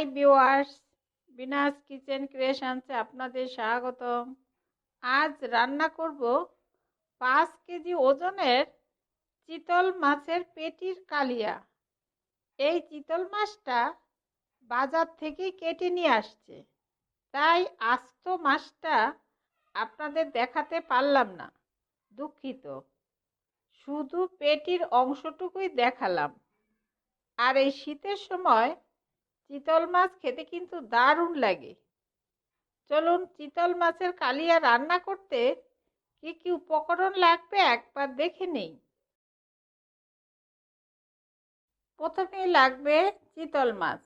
High viewers বিনাস kitchen ক্রিয়েশনসে আপনাদের স্বাগতম। আজ রান্না করব পাঁচ কেজি ওজনের চিতল মাছের পেটির কালিয়া। এই চিতল মাছটা বাজার থেকে কেটে নিয়ে আসছে। তাই আস্ত মাছটা আপনাদের দেখাতে পারলাম না। দুঃখিত। শুধু পেটির অংশটুকুই দেখালাম। আর এই শীতের সময় চিতল মাছ খেতে কিন্তু দারুণ লাগে। চলুন চিতল মাছের কালিয়া রান্না করতে কি কি উপকরণ লাগবে একবার দেখে নেই। প্রথমেই লাগবে চিতল মাছ।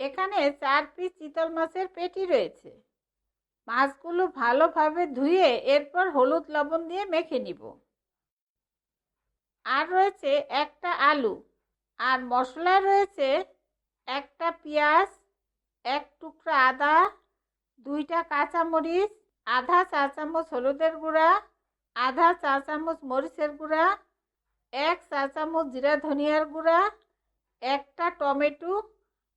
এখানে চার পিস চিতল মাছের পেটি রয়েছে। মাছগুলো ভালোভাবে ধুয়ে এরপর হলুদ লবণ দিয়ে মেখে নিব। আর রয়েছে একটা আলু। আর মশলা রয়েছে একটা পেঁয়াজ, এক টুকরা আদা, দুইটা কাঁচামরিচ, আধা চা চামচ হলুদের গুঁড়া, আধা চা চামচ মরিচের গুঁড়া, এক চা চামচ জিরা ধনিয়ার গুঁড়া, একটা টমেটো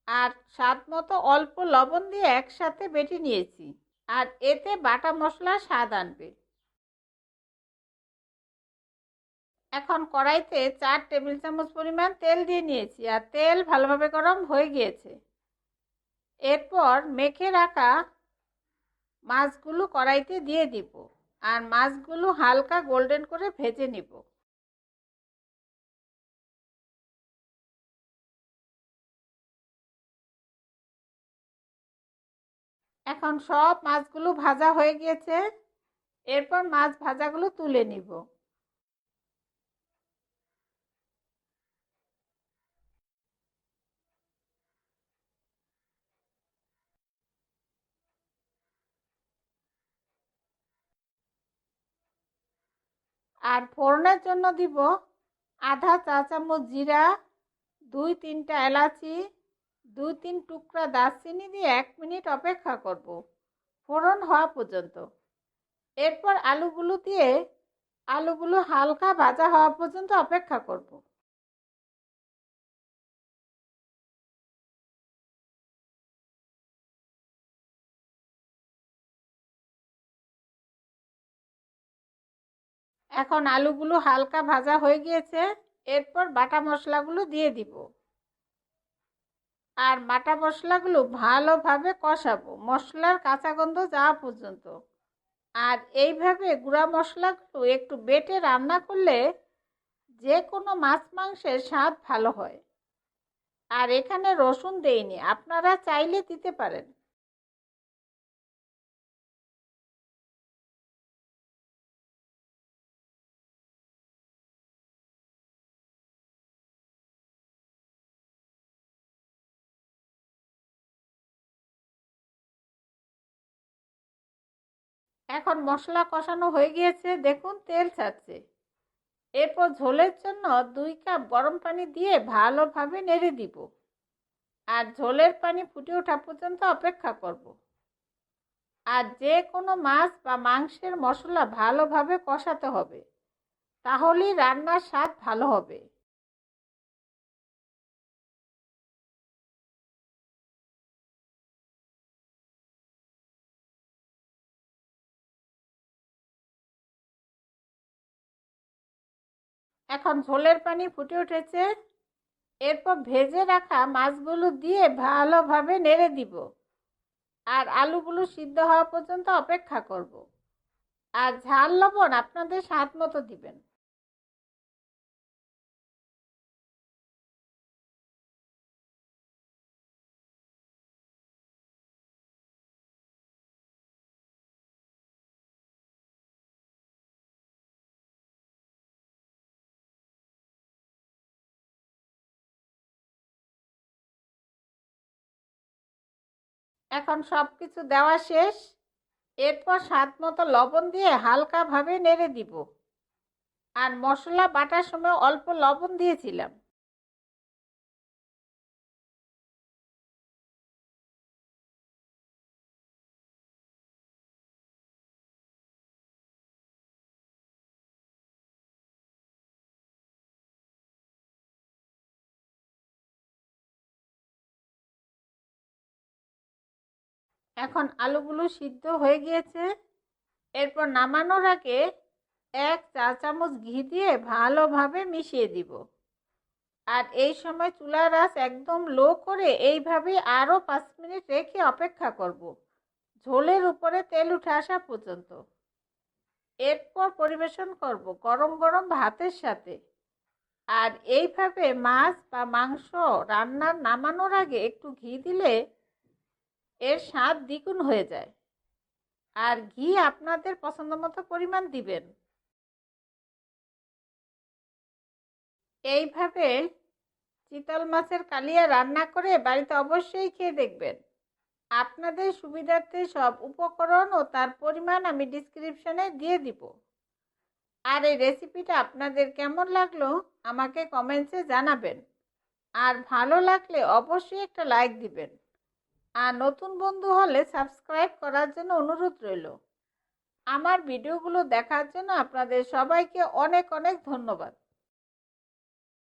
আর স্বাদ মতো অল্প লবণ দিয়ে একসাথে বেটে নিয়েছি। আর এতে বাটা মশলা স্বাদ আনবে। এখন কড়াইতে চার টেবিল চামচ পরিমাণ তেল দিয়ে নিয়েছি আর তেল ভালোভাবে গরম হয়ে গিয়েছে। এরপর মেখে রাখা মাছগুলো কড়াইতে দিয়ে দিব আর মাছগুলো হালকা গোল্ডেন করে ভেজে নিব। এখন সব মাছগুলো ভাজা হয়ে গিয়েছে। এরপর মাছ ভাজাগুলো তুলে নিব। আর ফোড়নের জন্য দিব আধা চা চামচ জিরা, দুই তিনটা এলাচি, দুই তিন টুকরা দারচিনি দিয়ে এক মিনিট অপেক্ষা করব ফোড়ন হওয়া পর্যন্ত। এরপর আলুগুলো দিয়ে, আলুগুলো হালকা ভাজা হওয়া পর্যন্ত অপেক্ষা করব। এখন আলুগুলো হালকা ভাজা হয়ে গিয়েছে, এরপর বাটা মশলাগুলো দিয়ে দিব। আর বাটা মশলাগুলো ভালোভাবে কষাবো, মশলার কাঁচা গন্ধ যাওয়া পর্যন্ত। আর এইভাবে গুঁড়া মশলাগুলো একটু বেটে রান্না করলে যে কোনো মাছ মাংসের স্বাদ ভালো হয়। আর এখানে রসুন দেইনি, আপনারা চাইলে দিতে পারেন। এখন মশলা কষানো হয়ে গিয়েছে, দেখুন তেল ছাড়ছে। এরপর ঝোলের জন্য দুই কাপ গরম পানি দিয়ে ভালোভাবে নেড়ে দিব। আর ঝোলের পানি ফুটে ওঠা পর্যন্ত অপেক্ষা করব। আর যে কোনো মাছ বা মাংসের মশলা ভালোভাবে কষাতে হবে, তাহলেই রান্নার স্বাদ ভালো হবে। এখন ঝোলের পানি ফুটে উঠেছে। এরপর ভেজে রাখা মাছগুলো দিয়ে ভালোভাবে নেড়ে দিব। আর আলুগুলো সিদ্ধ হওয়া পর্যন্ত অপেক্ষা করব। আর ঝাল লবণ আপনাদের স্বাদ মতো দিবেন। এখন সব কিছু দেওয়া শেষ। এরপর স্বাদ মতো লবণ দিয়ে হালকাভাবে নেড়ে দিব। আর মশলা বাটার সময় অল্প লবণ দিয়েছিলাম। এখন আলুগুলো সিদ্ধ হয়ে গিয়েছে। এরপর নামানোর আগে এক চা চামচ ঘি দিয়ে ভালোভাবে মিশিয়ে দিব। আর এই সময় চুলার আঁচ একদম লো করে এইভাবে আরও পাঁচ মিনিট রেখে অপেক্ষা করব। ঝোলের উপরে তেল উঠে আসা পর্যন্ত। এরপর পরিবেশন করব গরম গরম ভাতের সাথে। আর এইভাবে মাছ বা মাংস রান্নার নামানোর আগে একটু ঘি দিলে এর স্বাদ দ্বিগুণ হয়ে যায়। আর ঘি আপনাদের পছন্দ মতো পরিমাণ দিবেন। এইভাবে চিতল মাছের কালিয়া রান্না করে বাড়িতে অবশ্যই খেয়ে দেখবেন। আপনাদের সুবিধার্থে সব উপকরণ ও তার পরিমাণ আমি ডিসক্রিপশনে দিয়ে দিব। আর এই রেসিপিটা আপনাদের কেমন লাগল আমাকে কমেন্টসে জানাবেন। আর ভালো লাগলে অবশ্যই একটা লাইক দিবেন। আর নতুন বন্ধু হলে সাবস্ক্রাইব করার জন্য অনুরোধ রইল। আমার ভিডিওগুলো দেখার জন্য আপনাদের সবাইকে অনেক অনেক ধন্যবাদ।